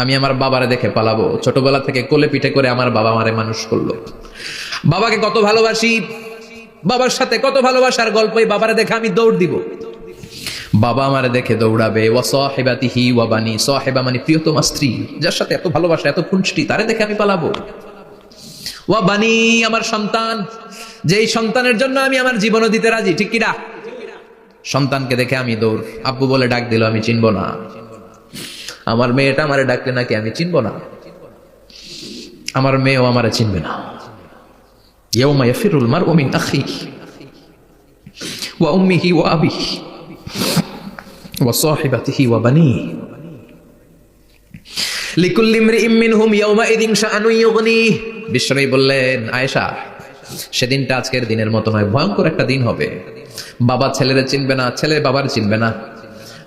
আমি আমার বাবারে দেখে পালাবো। ছোটবেলা থেকে কোলে পিঠে করে আমার বাবা মারে মানুষ করল। বাবাকে কত ভালোবাসি, বাবার সাথে কত ভালোবাসার গল্পই বাবারে দেখে আমি দৌড় দিব। বাবা আমারে দেখে দৌড়াবে, ওয়া সাহেবাতিহি ওয়া বানি, সাহেবা মানে প্রিয়তমা স্ত্রী, যার সাথে এত ভালোবাসা, এত খুনষ্টি তারে দেখে আমি পালাবো। ওয়া বানি, আমার সন্তান, যেই সন্তানের জন্য আমি আমার জীবনও দিতে রাজি, ঠিক কিনা? সন্তানকে দেখে আমি দৌড়। আব্বু বলে ডাক দিল, আমি চিনব না। আমার মেয়েটা আমারে ডাকলে নাকি আমি চিনব না? আমার মেয়েও আমারে চিনবে না। উম্মিহি ওয়া আবিহি ওয়া সাহিবাতিহি ওয়া বানিহি। লিকুল্লি ইমরিইম মিনহুম ইয়াউমাইযিন শাআনুন ইউগনিহি। বিশ্বনবী বললেন, আয়েশা, সেদিনটা আজকের দিনের মতো নয়, ভয়ঙ্কর একটা দিন হবে। বাবা ছেলেরে চিনবে না ছেলে বাবার চিনবে না।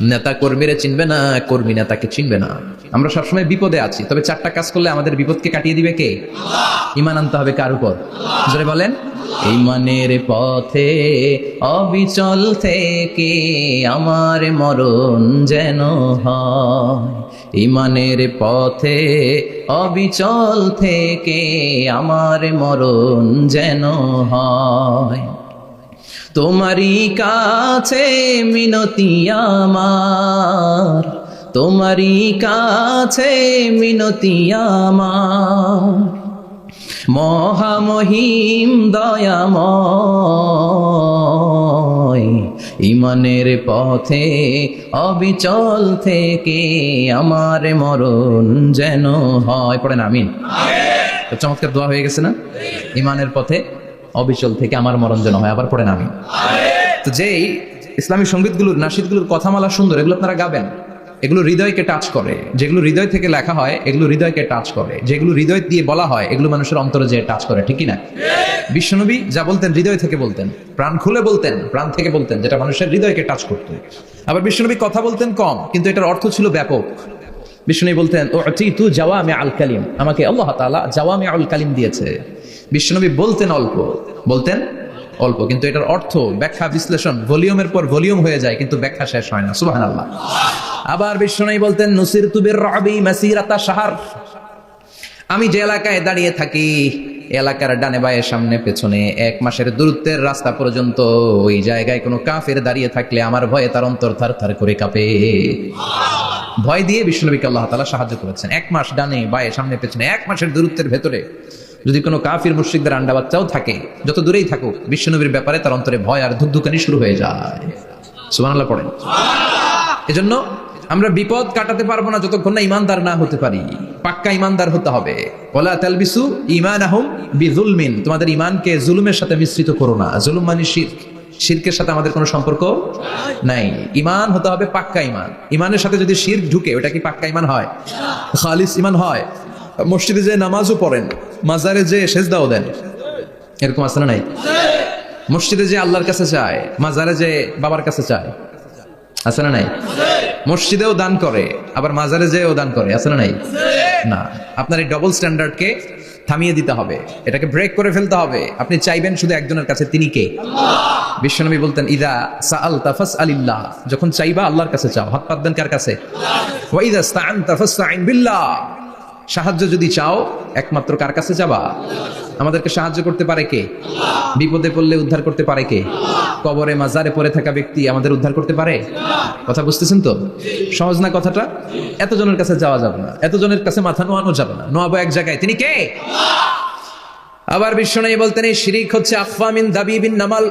নেতা কর্মীরে চিনবে না, কর্মী নেতাকে চিনবে না। আমরা সবসময় বিপদে আছি, তবে চারটা কাজ করলে আমাদের বিপদকে কাটিয়ে দিবে কে? ইমান আনতে হবে কার উপর? জোরে বলেন। ইমানের পথে, অবিচল থেকে আমার মরণ যেন হয়। ইমানের পথে, অবিচল থেকে আমার মরণ যেন হয়। তোমারই কাছে মিনতি আমার। তোমারই কাছে মিনতি আমার। মহামহিম দয়াময় ইমানের পথে অবিচল থেকে আমার মরণ যেন হয়। পড়েন আমিন। চমৎকার দোয়া হয়ে গেছে না? ইমানের পথে অবিচল থেকে আমার মরণ যেন হয়, আবার পড়েন আমি। তো যেই ইসলামী সঙ্গীতগুলোর, নাসিদগুলোর কথামালা সুন্দর, এগুলো আপনারা গাবেন। এগুলো হৃদয়কে টাচ করে। যেগুলো হৃদয় থেকে লেখা হয়, এগুলো হৃদয়কে টাচ করে। যেগুলো হৃদয় দিয়ে বলা হয়, এগুলো মানুষের অন্তরে যে টাচ করে ঠিকই না? বিশ্বনবী যা বলতেন, হৃদয় থেকে বলতেন। প্রাণ খুলে বলতেন, প্রাণ থেকে বলতেন, যেটা মানুষের হৃদয়কে টাচ করতো। আবার বিশ্বনবী কথা বলতেন কম, কিন্তু এটার অর্থ ছিল ব্যাপক। বিষ্ণু বলতেন ও তু জাওয়ামে আল কালিম। আমাকে আল্লাহ তাআলা জাওয়ামে আল কালিম দিয়েছে। বিশ্বনবী বলতেন অল্প। বলতেন অল্প, কিন্তু এটার অর্থ ব্যাখ্যা, বিশ্লেষণ, ভলিউমের পর ভলিউম হয়ে যায়, কিন্তু ব্যাখ্যা শেষ হয় না। সুবহানাল্লাহ। আবার বিশ্বনবী বলতেন নুসির তুবির রবি মাসিরাতা শাহর। আমি যে এলাকায় দাঁড়িয়ে থাকি, এলাকার ডানে বায়ে সামনে পেছনে এক মাসের দূরত্বের রাস্তা পর্যন্ত ওই জায়গায় কোনো কাফের দাঁড়িয়ে থাকলে আমার ভয়ে তার অন্তর থার থার করে কাঁপে। ভয় দিয়ে বিষ্ণুনবীকে আল্লাহ তালা সাহায্য করেছেন। এক মাস ডানে, বায়ে, সামনে, পেছনে, এক মাসের দূরত্বের ভেতরে যদি কোনো কাফির মুর্শিকদের আন্ডা বাচ্চাও থাকে, যত দূরেই থাকুক, বিশ্বনবীর ব্যাপারে তার অন্তরে ভয় আর ধুকধুকানি শুরু হয়ে যায়। সুবহানাল্লাহ পড়েন। এজন্য আমরা বিপদ কাটাতে পারব না যতক্ষণ না ইমানদার না হতে পারি। পাক্কা ইমানদার হতে হবে। ওলা তালবিসু ইমান আহম বিজুলমিন তোমাদের ইমানকে জুলুমের সাথে মিশ্রিত করো না। জুলুম মানে শিরক। শিরকের সাথে আমাদের কোনো সম্পর্ক নাই। ইমান হতে হবে পাক্কা ইমান ইমানের সাথে যদি শির ঢুকে, ওটা কি পাক্কা ইমান হয়? খালিস ইমান হয়। মসজিদে যে নামাজও পড়েন, মাজারে যে সেজদাও দেন। এরকম আছে না নাই? মসজিদে যে আল্লাহর কাছে চায় মাজারে যে বাবার কাছে চায় আছে না নাই? মসজিদেও দান করে, আবার মাজারে যেও দান করে। আছে না নাই? না। আপনার এই ডবল স্ট্যান্ডার্ডকে থামিয়ে দিতে হবে। এটাকে ব্রেক করে ফেলতে হবে। আপনি চাইবেন শুধু একজনের কাছে, তিনি কে? বিশ্বনবী বলতেন, ইদা সাআল তাফাস আলিল্লাহ যখন চাইবা আল্লাহর কাছে চাও হাত পাত দেন কার কাছে? স্তাআন তাফাসতাইন বিল্লাহ। সাহায্য যদি চাও, একমাত্র কার কাছে যাবা? আমাদেরকে সাহায্য করতে পারে কে? বিপদে পড়লে উদ্ধার করতে পারে কে? কবরে, মাজারে পড়ে থাকা ব্যক্তি আমাদের উদ্ধার করতে পারে? কথা বুঝতেছেন তো? সহজ না কথাটা? এতজনের কাছে যাওয়া যাবে না। এতজনের কাছে মাথা নোয়ানো যাবে না। নোয়াবো এক জায়গায়। তিনি কে? আবার নেই বলতেন, এই শিরিক হচ্ছে আফামিন দাবি বিন নামাল।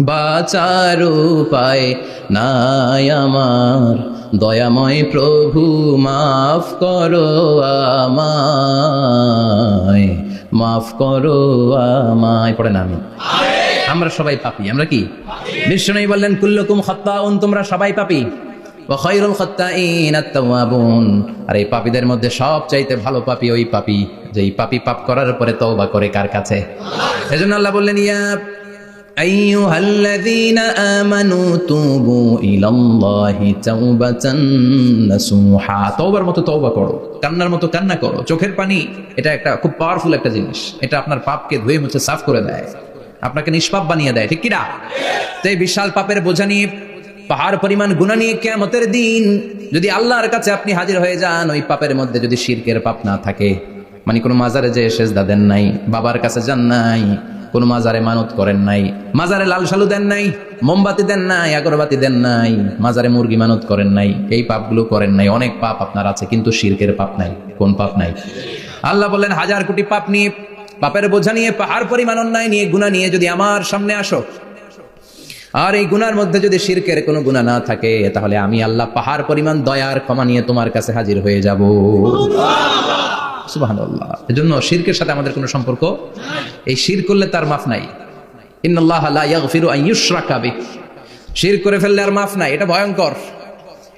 বাচার উপায় নাই আমার। দয়াময় প্রভু, মাফ করো আমায়। মাফ করো আমায়। পড়ে না আমি। আমরা সবাই পাপি, আমরা কি? বিষ্ণু বললেন, কুল্লকুম খত্তাউন তোমরা সবাই পাপি। খৈরুল খত্তাইন আত্তাওয়াবুন। আর এই পাপীদের মধ্যে সব চাইতে ভালো পাপি ওই পাপি যে এই পাপি পাপ করার পরে তওবা করে কার কাছে? এজন্য আল্লাহ বললেন, ইয়া আইয়ুহাল্লাযীনা আমানু তুবু ইলাল্লাহি তাওবাতান নাসুহা তওবার মতো তওবা করো, কান্নার মতো কান্না করো, চোখের পানি, এটা একটা খুব পাওয়ারফুল একটা জিনিস। এটা আপনার পাপকে ধুয়ে মুছে সাফ করে দেয়। আপনাকে নিষ্পাপ বানিয়ে দেয়, ঠিক কিনা তো বিশাল পাপের বোঝা নিয়ে, পাহাড় পরিমাণ গুণা নিয়ে কেমতের দিন, যদি আল্লাহর কাছে আপনি হাজির হয়ে যান, ওই পাপের মধ্যে যদি শিরকের পাপ না থাকে মানে কোনো মাজারে যে সেজদা দেন নাই, বাবার কাছে যান নাই কোনো মাজারে মানত করেন নাই, মাজারে লাল সালু দেন নাই, মোমবাতি দেন নাই, আগরবাতি দেন নাই, মাজারে মুরগি মানত করেন নাই, এই পাপগুলো করেন নাই, অনেক পাপ আপনার আছে, কিন্তু শিরকের পাপ নাই, কোন পাপ নাই? আল্লাহ বললেন, হাজার কোটি পাপ নিয়ে, পাপের বোঝা নিয়ে, পাহাড় পরিমাণ অন্যায় নিয়ে গুণা নিয়ে যদি আমার সামনে আসো, আর এই গুনার মধ্যে যদি শিরকের কোনো গুণা না থাকে, তাহলে আমি আল্লাহ পাহাড় পরিমাণ দয়ার ক্ষমা নিয়ে তোমার কাছে হাজির হয়ে যাব। এজন্য শিরকের সাথে আমাদের কোনো সম্পর্ক? এই শির করলে তার মাফ নাই। শির করে ফেললে আর মাফ নাই, এটা ভয়ঙ্কর।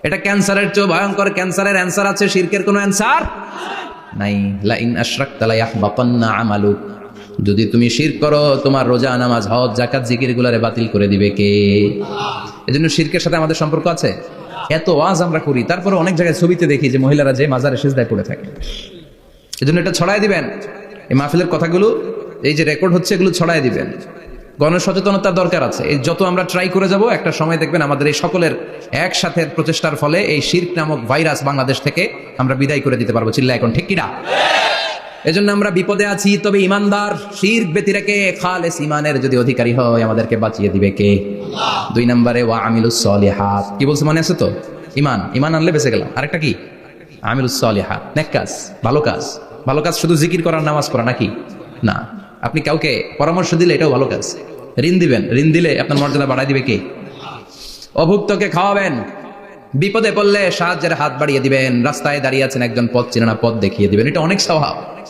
এটা ক্যান্সারের চেয়ে ভয়ঙ্কর, ক্যান্সারের অ্যান্সার আছে, শিরকের কোনো অ্যান্সার যদি তুমি শির করো, তোমার রোজা, নামাজ, হজ জাকাত জিকির গুলারে বাতিল করে দিবে কে? এজন্য শিরকের সাথে আমাদের সম্পর্ক আছে? এত ওয়াজ আমরা করি তারপরে অনেক জায়গায় ছবিতে দেখি যে মহিলারা যে মাজারে সেজদায় পড়ে থাকে। এজন্য এটা ছড়াই দিবেন। এই মাহফিলের কথাগুলো, এই যে রেকর্ড হচ্ছে, এগুলো ছড়াই দিবেন। গণসচেতনতার দরকার আছে। এই যত আমরা ট্রাই করে যাব, একটা সময় দেখবেন আমাদের এই সকলের একসাথে প্রচেষ্টার ফলে এই শির্ক নামক ভাইরাস বাংলাদেশ থেকে আমরা বিদায় করে দিতে পারব। চিল্লা এখন, ঠিক কিনা এজন্য আমরা বিপদে আছি, তবে ইমানদার শির্ক ব্যতি রেখে খালেস ইমানের যদি অধিকারী হয়, আমাদেরকে বাঁচিয়ে দিবে কে? দুই নম্বরে ওয়া আমিলুস সলিহাত। কি বলছে মনে আছে তো? ইমান ইমান আনলে বেঁচে গেলাম। আরেকটা কি? নেক কাজ, ভালো কাজ। ভালো কাজ শুধু জিকির করার নামাজ পড়া নাকি? না। আপনি কাউকে পরামর্শ দিলে এটাও ভালো কাজ। ঋণ দিবেন। ঋণ দিলে আপনার মর্যাদা বাড়াই দিবে কে? অভুক্তকে খাওয়াবেন। বিপদে পড়লে সাহায্যের হাত বাড়িয়ে দিবেন। রাস্তায় দাঁড়িয়ে আছেন একজন পথ চিনা পথ দেখিয়ে দিবেন। এটা অনেক স্বভাব।